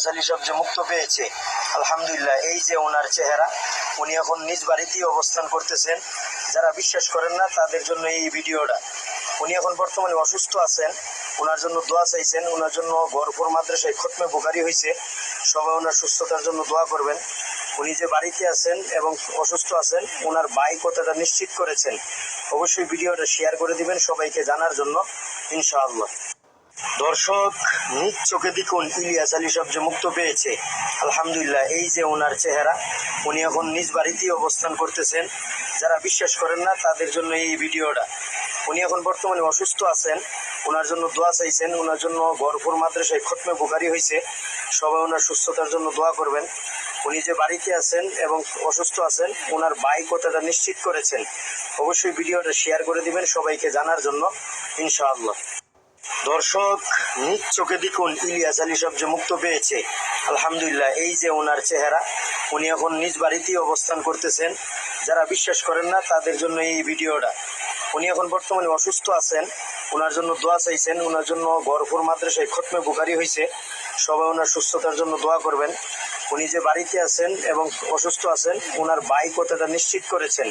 ইলিয়াস আলী সব যে মুক্ত পেয়েছে, আলহামদুলিল্লাহ, এই যে ওনার চেহারা, উনি এখন নিজ বাড়িতেই অবস্থান করতেছেন। যারা বিশ্বাস করেন না, তাদের জন্য এই ভিডিওটা। উনি এখন বর্তমানে অসুস্থ আছেন ওনার জন্য দোয়া চাইছেন ওনার জন্য গরপুর মাদ্রাসায় খতমে বোকারি হয়েছে। সবাই ওনার সুস্থতার জন্য দোয়া করবেন। উনি যে বাড়িতে আছেন এবং অসুস্থ আছেন ওনার বাই কথাটা নিশ্চিত করেছেন। অবশ্যই ভিডিওটা শেয়ার করে দিবেন সবাইকে জানার জন্য, ইনশাআল্লাহ। দর্শক, নিজ চোখে দেখুন ইলিয়াস আলী সব যে মুক্ত পেয়েছে। আলহামদুলিল্লাহ, এই যে ওনার চেহারা, উনি এখন নিজ বাড়িতেই অবস্থান করতেছেন। যারা বিশ্বাস করেন না, তাদের জন্য এই ভিডিওটা। উনি এখন বর্তমানে অসুস্থ আছেন ওনার জন্য দোয়া চাইছেন ওনার জন্য গরপুর মাদ্রাসায় খতমে বোকারি হয়েছে। সবাই ওনার সুস্থতার জন্য দোয়া করবেন। উনি যে বাড়িতে আছেন এবং অসুস্থ আছেন ওনার বাই কথাটা নিশ্চিত করেছেন। অবশ্যই ভিডিওটা শেয়ার করে দিবেন সবাইকে জানার জন্য, ইনশাআল্লাহ। দর্শক, নিজ চোখে দেখুন ইলিয়াস আলী সব যে মুক্ত পেয়েছে। আলহামদুলিল্লাহ, এই যে ওনার চেহারা, উনি এখন নিজ বাড়িতেই অবস্থান করতেছেন। যারা বিশ্বাস করেন না, তাদের জন্য এই ভিডিওটা। উনি এখন বর্তমানে অসুস্থ আছেন ওনার জন্য দোয়া চাইছেন ওনার জন্য গরপুর মাদ্রাসায় খতমে বোকারি হয়েছে। সবাই ওনার সুস্থতার জন্য দোয়া করবেন। উনি যে বাড়িতে আছেন এবং অসুস্থ আছেন ওনার বাই কথাটা নিশ্চিত করেছেন।